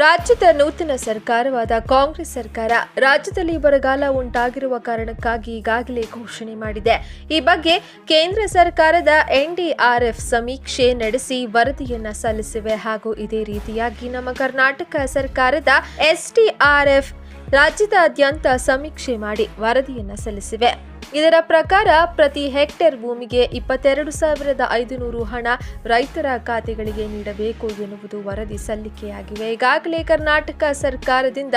ರಾಜ್ಯದ ನೂತನ ಸರ್ಕಾರವಾದ ಕಾಂಗ್ರೆಸ್ ಸರ್ಕಾರ ರಾಜ್ಯದಲ್ಲಿ ಬರಗಾಲ ಉಂಟಾಗಿರುವ ಕಾರಣಕ್ಕಾಗಿ ಈಗಾಗಲೇ ಘೋಷಣೆ ಮಾಡಿದೆ. ಈ ಬಗ್ಗೆ ಕೇಂದ್ರ ಸರ್ಕಾರದ ಎನ್ಡಿಆರ್ಎಫ್ ಸಮೀಕ್ಷೆ ನಡೆಸಿ ವರದಿಯನ್ನ ಸಲ್ಲಿಸಿವೆ ಹಾಗೂ ಇದೇ ರೀತಿಯಾಗಿ ನಮ್ಮ ಕರ್ನಾಟಕ ಸರ್ಕಾರದ ಎಸ್ಡಿಆರ್ಎಫ್ ರಾಜ್ಯದಾದ್ಯಂತ ಸಮೀಕ್ಷೆ ಮಾಡಿ ವರದಿಯನ್ನ ಸಲ್ಲಿಸಿವೆ. ಇದರ ಪ್ರಕಾರ ಪ್ರತಿ ಹೆಕ್ಟೇರ್ ಭೂಮಿಗೆ ಇಪ್ಪತ್ತೆರಡು ಸಾವಿರದ ಐದುನೂರು ಹಣ ರೈತರ ಖಾತೆಗಳಿಗೆ ನೀಡಬೇಕು ಎನ್ನುವುದು ವರದಿ ಸಲ್ಲಿಕೆಯಾಗಿವೆ. ಈಗಾಗಲೇ ಕರ್ನಾಟಕ ಸರ್ಕಾರದಿಂದ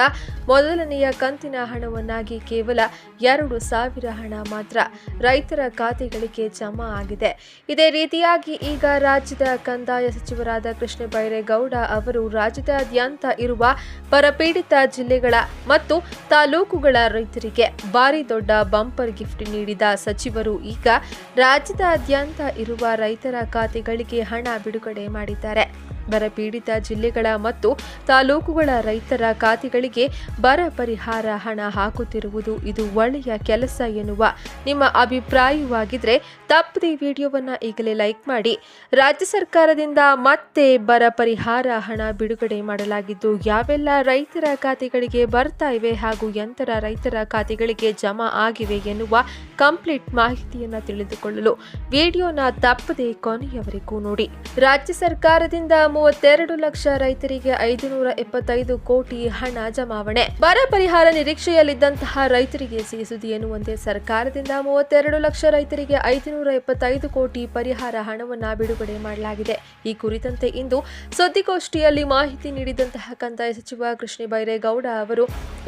ಮೊದಲನೆಯ ಕಂತಿನ ಹಣವನ್ನಾಗಿ ಕೇವಲ ಎರಡು ಸಾವಿರ ಹಣ ಮಾತ್ರ ರೈತರ ಖಾತೆಗಳಿಗೆ ಜಮಾ ಆಗಿದೆ. ಇದೇ ರೀತಿಯಾಗಿ ಈಗ ರಾಜ್ಯದ ಕಂದಾಯ ಸಚಿವರಾದ ಕೃಷ್ಣ ಬೈರೇಗೌಡ ಅವರು ರಾಜ್ಯದಾದ್ಯಂತ ಇರುವ ಬರಪೀಡಿತ ಜಿಲ್ಲೆಗಳ ಮತ್ತು ತಾಲೂಕುಗಳ ರೈತರಿಗೆ ಭಾರಿ ದೊಡ್ಡ ಬಂಪರ್ ಗಿಫ್ಟ್ ನೀಡಿದ ಸಚಿವರು ಈಗ ರಾಜ್ಯದಾದ್ಯಂತ ಇರುವ ರೈತರ ಖಾತೆಗಳಿಗೆ ಹಣ ಬಿಡುಗಡೆ ಮಾಡಿದ್ದಾರೆ. ಬರಪೀಡಿತ ಜಿಲ್ಲೆಗಳ ಮತ್ತು ತಾಲೂಕುಗಳ ರೈತರ ಖಾತೆಗಳಿಗೆ ಬರ ಪರಿಹಾರ ಹಣ ಹಾಕುತ್ತಿರುವುದು ಇದು ಒಳ್ಳೆಯ ಕೆಲಸ ಎನ್ನುವ ನಿಮ್ಮ ಅಭಿಪ್ರಾಯವಾಗಿದ್ರೆ ತಪ್ಪದೆ ವಿಡಿಯೋವನ್ನ ಈಗಲೇ ಲೈಕ್ ಮಾಡಿ. ರಾಜ್ಯ ಸರ್ಕಾರದಿಂದ ಮತ್ತೆ ಬರ ಪರಿಹಾರ ಹಣ ಬಿಡುಗಡೆ ಮಾಡಲಾಗಿದ್ದು, ಯಾವೆಲ್ಲ ರೈತರ ಖಾತೆಗಳಿಗೆ ಬರ್ತಾ ಇವೆ ಹಾಗೂ ಎಂತರ ರೈತರ ಖಾತೆಗಳಿಗೆ ಜಮಾ ಆಗಿವೆ ಎನ್ನುವ ಕಂಪ್ಲೀಟ್ ಮಾಹಿತಿಯನ್ನ ತಿಳಿದುಕೊಳ್ಳಲು ವಿಡಿಯೋನ ತಪ್ಪದೆ ಕೊನೆಯವರೆಗೂ ನೋಡಿ. ರಾಜ್ಯ ಸರ್ಕಾರದಿಂದ ಮೂವತ್ತೆರಡು ಲಕ್ಷ ರೈತರಿಗೆ ಐದುನೂರ ಎಪ್ಪತ್ತೈದು ಕೋಟಿ ಹಣ ಜಮಾವಣೆ. ಬರ ಪರಿಹಾರ ನಿರೀಕ್ಷೆಯಲ್ಲಿದ್ದಂತಹ ರೈತರಿಗೆ ಸಿಹಿ ಸುದ್ದಿ ಎನ್ನುವಂತೆ ಸರ್ಕಾರದಿಂದ ಮೂವತ್ತೆರಡು ಲಕ್ಷ ರೈತರಿಗೆ ಐದುನೂರ ಎಪ್ಪತ್ತೈದು ಕೋಟಿ ಪರಿಹಾರ ಹಣವನ್ನು ಬಿಡುಗಡೆ ಮಾಡಲಾಗಿದೆ. ಈ ಕುರಿತಂತೆ ಇಂದು ಸುದ್ದಿಗೋಷ್ಠಿಯಲ್ಲಿ ಮಾಹಿತಿ ನೀಡಿದಂತಹ ಕಂದಾಯ ಸಚಿವ ಕೃಷ್ಣ ಬೈರೇಗೌಡ ಅವರು,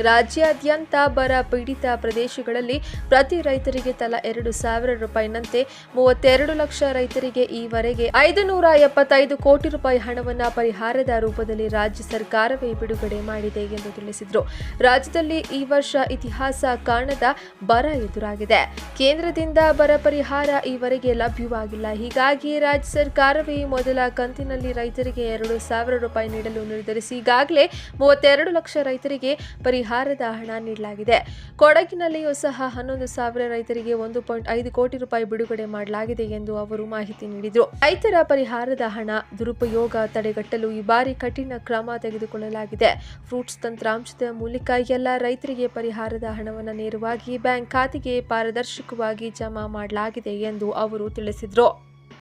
ರಾಜ್ಯಾದ್ಯಂತ ಬರ ಪೀಡಿತ ಪ್ರದೇಶಗಳಲ್ಲಿ ಪ್ರತಿ ರೈತರಿಗೆ ತಲಾ ಎರಡು ಸಾವಿರ ರೂಪಾಯಿನಂತೆ ಮೂವತ್ತೆರಡು ಲಕ್ಷ ರೈತರಿಗೆ ಈವರೆಗೆ ಐದು ನೂರ ಎಪ್ಪತ್ತೈದು ಕೋಟಿ ರೂಪಾಯಿ ಹಣವನ್ನ ಪರಿಹಾರದ ರೂಪದಲ್ಲಿ ರಾಜ್ಯ ಸರ್ಕಾರವೇ ಬಿಡುಗಡೆ ಮಾಡಿದೆ ಎಂದು ತಿಳಿಸಿದರು. ರಾಜ್ಯದಲ್ಲಿ ಈ ವರ್ಷ ಇತಿಹಾಸ ಕಾಣದ ಬರ ಎದುರಾಗಿದೆ. ಕೇಂದ್ರದಿಂದ ಬರ ಪರಿಹಾರ ಈವರೆಗೆ ಲಭ್ಯವಾಗಿಲ್ಲ. ಹೀಗಾಗಿ ರಾಜ್ಯ ಸರ್ಕಾರವೇ ಮೊದಲ ಕಂತಿನಲ್ಲಿ ರೈತರಿಗೆ ಎರಡು ಸಾವಿರ ರೂಪಾಯಿ ನೀಡಲು ನಿರ್ಧರಿಸಿ ಈಗಾಗಲೇ ಮೂವತ್ತೆರಡು ಲಕ್ಷ ರೈತರಿಗೆ ಪರಿಹಾರದ ಹಣ ನೀಡಲಾಗಿದೆ. ಕೊಡಗಿನಲ್ಲಿಯೂ ಸಹ ಹನ್ನೊಂದು ಸಾವಿರ ರೈತರಿಗೆ ಒಂದು ಪಾಯಿಂಟ್ ಐದು ಕೋಟಿ ರೂಪಾಯಿ ಬಿಡುಗಡೆ ಮಾಡಲಾಗಿದೆ ಎಂದು ಅವರು ಮಾಹಿತಿ ನೀಡಿದರು. ರೈತರ ಪರಿಹಾರದ ಹಣ ದುರುಪಯೋಗ ತಡೆಗಟ್ಟಲು ಈ ಬಾರಿ ಕಠಿಣ ಕ್ರಮ ತೆಗೆದುಕೊಳ್ಳಲಾಗಿದೆ. ಫ್ರೂಟ್ಸ್ ತಂತ್ರಾಂಶದ ಮೂಲಕ ಎಲ್ಲ ರೈತರಿಗೆ ಪರಿಹಾರದ ಹಣವನ್ನು ನೇರವಾಗಿ ಬ್ಯಾಂಕ್ ಖಾತೆಗೆ ಪಾರದರ್ಶಕವಾಗಿ ಜಮಾ ಮಾಡಲಾಗಿದೆ ಎಂದು ಅವರು ತಿಳಿಸಿದರು.